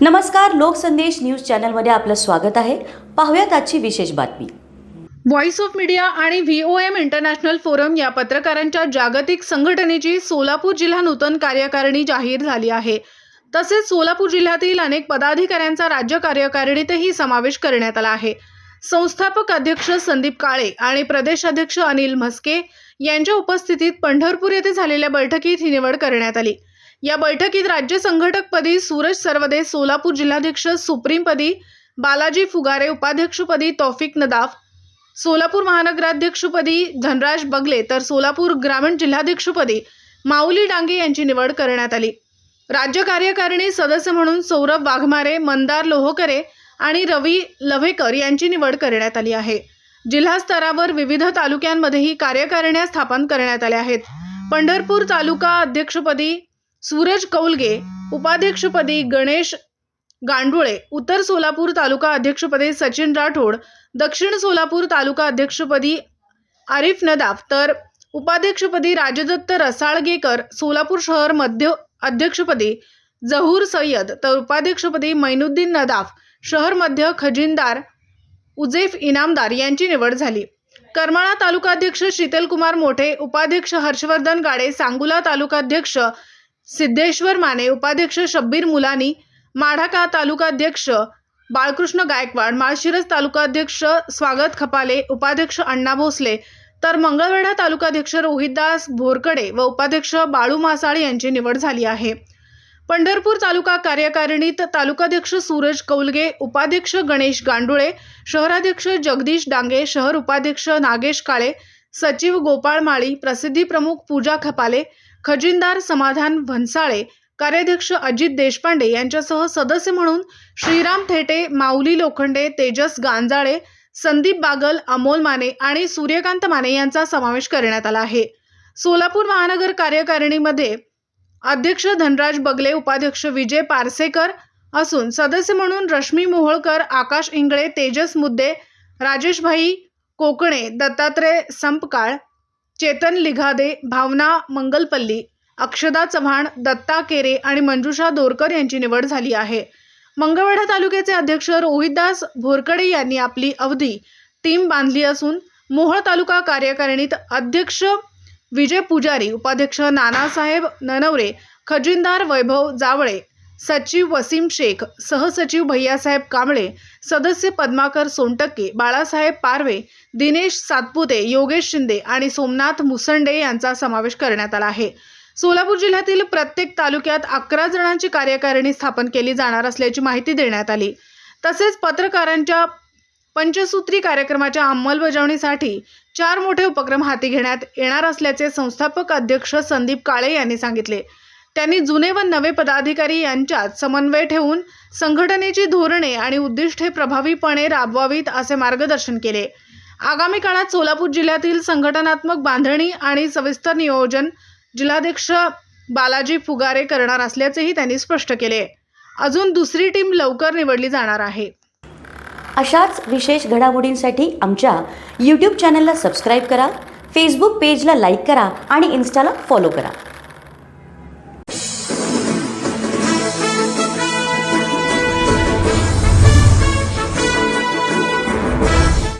नमस्कार लोकसंदेश न्यूज चॅनलमध्ये आपलं स्वागत आहे. पाहूयात आजची विशेष बातमी. व्हॉइस ऑफ मीडिया आणि V O M international forum या पत्रकारांच्या जागतिक संघटनेची सोलापूर जिल्हा नूतन कार्यकारिणी जाहीर झाली आहे. तसेच सोलापूर जिल्ह्यातील अनेक पदाधिकाऱ्यांचा राज्य कार्यकारिणीतही समावेश करण्यात आला आहे. संस्थापक अध्यक्ष संदीप काळे आणि प्रदेशाध्यक्ष अनिल म्हस्के यांच्या उपस्थितीत पंढरपूर येथे झालेल्या बैठकीत ही निवड करण्यात आली. या बैठकीत राज्य संघटकपदी सूरज सरवदे सोलापूर जिल्हाध्यक्ष सुप्रीमपदी बालाजी फुगारे उपाध्यक्षपदी तौफिक नदाफ सोलापूर महानगराध्यक्षपदी धनराज बगले तर सोलापूर ग्रामीण जिल्हाध्यक्षपदी माऊली डांगे यांची निवड करण्यात आली. राज्य कार्यकारिणी सदस्य म्हणून सौरभ वाघमारे मंदार लोहकरे आणि रवी लव्हेकर यांची निवड करण्यात आली आहे. जिल्हा स्तरावर विविध तालुक्यांमध्येही कार्यकारिण्या स्थापन करण्यात आल्या आहेत. पंढरपूर तालुका अध्यक्षपदी सूरज कौलगे उपाध्यक्षपदी गणेश गांडुळे उत्तर सोलापूर तालुका अध्यक्षपदी सचिन राठोड दक्षिण सोलापूर तालुका अध्यक्षपदी आरिफ नदाफ. तर उपाध्यक्षपदी राजदत्त रसाळगेकर सोलापूर शहर मध्य अध्यक्षपदी जहूर सय्यद तर उपाध्यक्षपदी मैनुद्दीन नदाफ शहर मध्य खजिनदार उजेफ इनामदार यांची निवड झाली. करमाळा तालुकाध्यक्ष शीतलकुमार मोठे उपाध्यक्ष हर्षवर्धन गाडे सांगुला तालुकाध्यक्ष सिद्धेश्वर माने उपाध्यक्ष शब्बीर मुलानी माढाका तालुकाध्यक्ष बाळकृष्ण गायकवाड माळशिरस तालुकाध्यक्ष स्वागत खपाले उपाध्यक्ष अण्णा भोसले तर मंगळवेढा तालुकाध्यक्ष रोहितदास भोरकडे व उपाध्यक्ष बाळू मासाळ यांची निवड झाली आहे. पंढरपूर तालुका कार्यकारिणीत तालुकाध्यक्ष सूरज कौलगे उपाध्यक्ष गणेश गांडुळे शहराध्यक्ष जगदीश डांगे शहर उपाध्यक्ष नागेश काळे सचिव गोपाळ माळी प्रसिद्धी प्रमुख पूजा खपाले खजिनदार समाधान भन्साळे कार्याध्यक्ष अजित देशपांडे यांच्यासह सदस्य म्हणून श्रीराम थेटे माऊली लोखंडे तेजस गांजाळे संदीप बागल अमोल माने आणि सूर्यकांत माने यांचा समावेश करण्यात आला आहे. सोलापूर महानगर कार्यकारिणीमध्ये अध्यक्ष धनराज बगले उपाध्यक्ष विजय पारसेकर असून सदस्य म्हणून रश्मी मोहोळकर आकाश इंगळे तेजस मुद्दे राजेशभाई कोकणे दत्तात्रय संपकाळ चेतन लिघादे भावना मंगलपल्ली अक्षदा चव्हाण दत्ता केरे आणि मंजुषा दोरकर यांची निवड झाली आहे. मंगळवेढा तालुक्याचे अध्यक्ष रोहितदास भोरकडे यांनी आपली अवधी टीम बांधली असून मोहळ तालुका कार्यकारिणीत अध्यक्ष विजय पुजारी उपाध्यक्ष नानासाहेब ननवरे खजिनदार वैभव जावळे सचिव वसीम शेख सहसचिव भैयासाहेब कांबळे सदस्य पद्माकर सोनटक्के बाळासाहेब पारवे दिनेश सातपुते योगेश शिंदे आणि सोमनाथ मुसंडे यांचा समावेश करण्यात आला आहे. सोलापूर जिल्ह्यातील प्रत्येक तालुक्यात अकरा जणांची कार्यकारिणी स्थापन केली जाणार असल्याची माहिती देण्यात आली. तसेच पत्रकारांच्या पंचसूत्री कार्यक्रमाच्या अंमलबजावणीसाठी चार मोठे उपक्रम हाती घेण्यात येणार असल्याचे संस्थापक अध्यक्ष संदीप काळे यांनी सांगितले. त्यांनी जुने व नवे पदाधिकारी यांच्यात समन्वय ठेवून संघटनेची धोरणे आणि उद्दिष्टे प्रभावीपणे राबवावीत असे मार्गदर्शन केले. आगामी काळात सोलापूर जिल्ह्यातील संघटनात्मक बांधणी आणि सविस्तर नियोजन जिल्हाध्यक्ष बालाजी फुगारे करणार असल्याचेही त्यांनी स्पष्ट केले. अजून दुसरी टीम लवकर निवडली जाणार आहे. अशाच विशेष घडामोडींसाठी आमच्या यूट्यूब चॅनलला सबस्क्राईब करा फेसबुक पेजला लाईक करा आणि इन्स्टाला फॉलो करा.